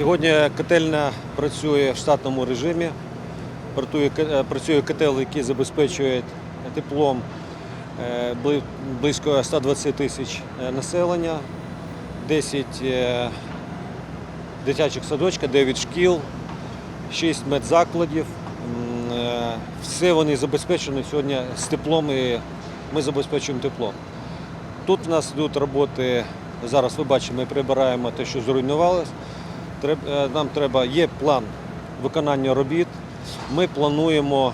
Сьогодні котельня працює в штатному режимі. Працює, е, котел, який забезпечує теплом е, близько 120 тисяч е, населення, 10 е, дитячих садочків, 9 шкіл, 6 медзакладів. Е, Все вони забезпечені сьогодні з теплом і ми забезпечуємо теплом. Тут в нас йдуть роботи, зараз ви бачите, ми прибираємо те, що зруйнувалось. Е, Нам треба, є план виконання робіт. Ми плануємо,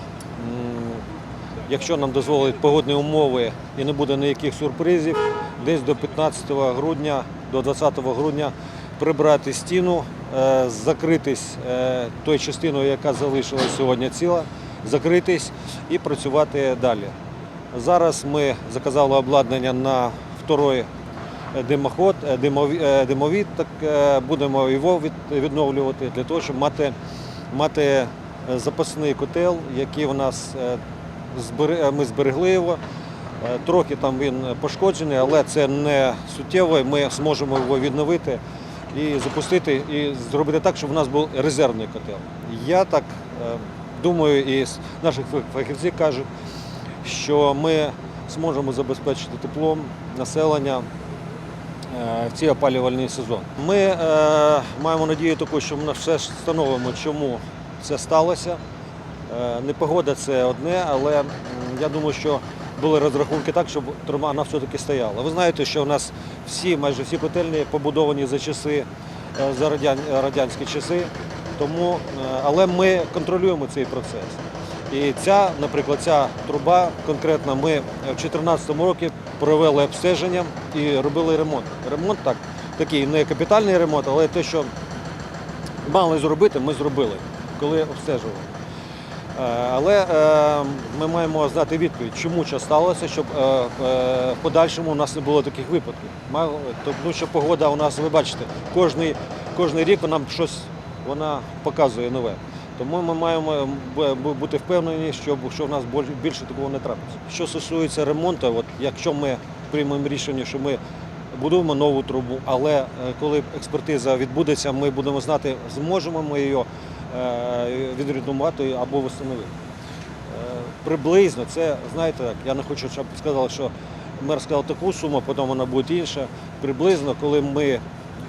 якщо нам дозволять погодні умови і не буде ніяких сюрпризів, десь до 15 грудня, до 20 грудня прибрати стіну, е, закритись е, тою частиною, яка залишилась сьогодні ціла, закритись і працювати далі. Зараз ми заказали обладнання на второй димоход, е, е, димовід, так е, будемо його відновлювати для того, щоб мати, мати е, запасний котел, який у нас е, е, ми зберегли його. Е, Трохи там він пошкоджений, але це не суттєво. Ми зможемо його відновити і запустити, і зробити так, щоб у нас був резервний котел. Я так е, думаю, і наші фахівці кажуть, що ми зможемо забезпечити теплом населення е, в цей опалювальний сезон. Ми е, маємо надію таку, що ми все ж встановимо, чому це сталося. Е, Непогода це одне, але я думаю, що були розрахунки так, щоб труба все-таки стояла. Ви знаєте, що у нас всі, майже всі котельні побудовані за часи, е, за радянські часи, тому, е, але ми контролюємо цей процес. І ця, наприклад, ця труба конкретно ми в 2014 році провели обстеження і робили ремонт. Ремонт так, такий не капітальний ремонт, але те, що мали зробити, ми зробили, коли обстежували. Е, Але е, ми маємо знати відповідь, чому це сталося, щоб е, в подальшому у нас не було таких випадків. Тому що погода у нас, ви бачите, кожний, кожний рік нам щось вона показує нове. Тому ми маємо бу- бу- бути впевнені, що, в нас більше такого не трапиться. Що стосується ремонту, якщо ми приймемо рішення, що ми будуємо нову трубу, але е, коли експертиза відбудеться, ми будемо знати, зможемо ми її е, відремонтувати або встановити. Е, Приблизно це, знаєте, я не хочу, щоб сказали, що мер сказав таку суму, потім вона буде інша. Приблизно, коли ми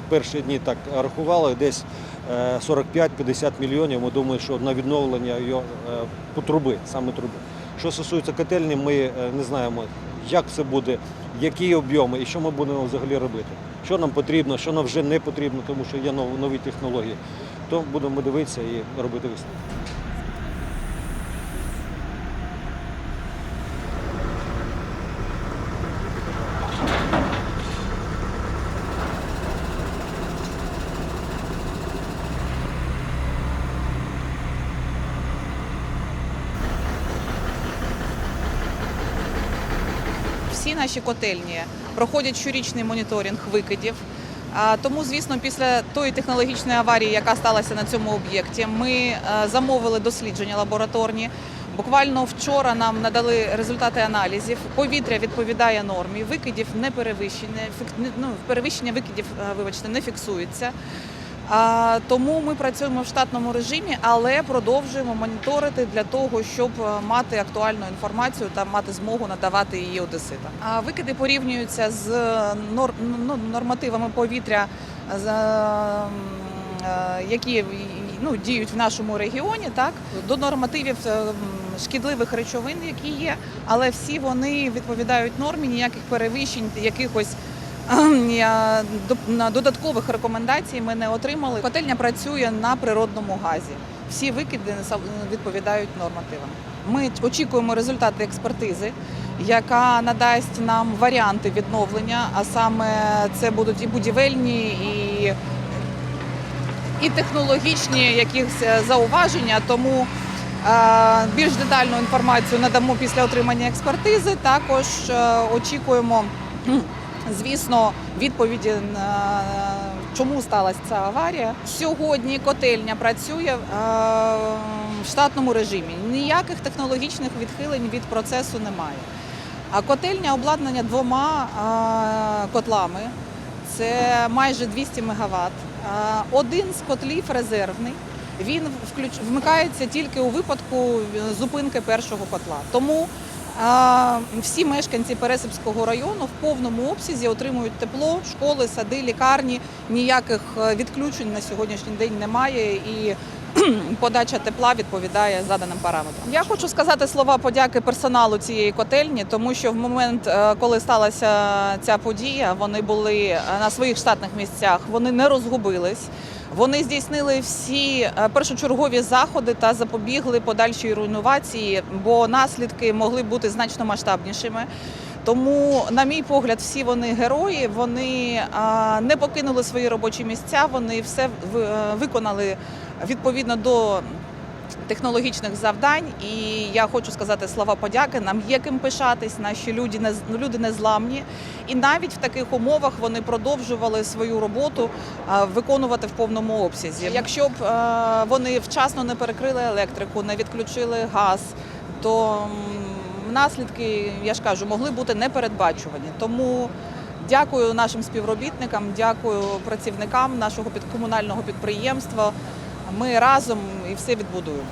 перші дні так рахували, десь 45-50 мільйонів, ми думаємо, що на відновлення її е, по труби, саме труби. Що стосується котельні, ми е, не знаємо, як це буде, які об'єми і що ми будемо взагалі робити. Що нам потрібно, що нам вже не потрібно, тому що є нові технології. То будемо дивитися і робити висновки. Всі наші котельні проходять щорічний моніторинг викидів. Тому, звісно, після тої технологічної аварії, яка сталася на цьому об'єкті, ми е, замовили дослідження лабораторні. Буквально вчора нам надали результати аналізів. Повітря відповідає нормі, викидів не перевищення, ну, перевищення викидів, е, вибачте, не фіксується. Тому ми працюємо в штатному режимі, але продовжуємо моніторити для того, щоб е, мати актуальну інформацію та мати змогу надавати її одеситам. Викиди порівнюються з нор- ну, нормативами повітря, е, які ну, діють в нашому регіоні, так до нормативів е, шкідливих речовин, які є, але всі вони відповідають нормі, ніяких перевищень, якихось на додаткових рекомендацій ми не отримали. Котельня працює на природному газі. Всі викиди відповідають нормативам. Ми очікуємо результати експертизи, яка надасть нам варіанти відновлення, а саме це будуть і будівельні, і, і технологічні якісь е, зауваження. Тому е, більш детальну інформацію надамо після отримання експертизи. Також е, очікуємо. Звісно, відповіді на чому сталася ця аварія. Сьогодні котельня працює е, в штатному режимі. Ніяких технологічних відхилень від процесу немає. А котельня обладнання двома е, котлами. Це майже 200 мегаватт. Е, Один з котлів резервний. Він вмикається тільки у випадку зупинки першого котла. Тому всі мешканці Пересипського району в повному обсязі отримують тепло, школи, сади, лікарні. Ніяких е, відключень на сьогоднішній день немає і подача тепла відповідає заданим параметрам. Я хочу сказати слова подяки персоналу цієї котельні, тому що в момент, е, коли сталася ця подія, вони були е, на своїх штатних місцях, вони не розгубились. Вони здійснили всі е, першочергові заходи та запобігли подальшій руйнувації, бо наслідки могли бути значно масштабнішими. Тому, на мій погляд, всі вони герої. Вони не покинули свої робочі місця. Вони все виконали відповідно до технологічних завдань. І я хочу сказати слова подяки. Нам є ким пишатись. Наші люди не люди незламні. І навіть в таких умовах вони продовжували свою роботу виконувати в повному обсязі. Якщо б е, вони вчасно не перекрили електрику, не відключили газ, то наслідки, я ж кажу, могли бути непередбачувані. Тому дякую нашим співробітникам, дякую працівникам нашого підкомунального підприємства. Ми разом і все відбудуємо.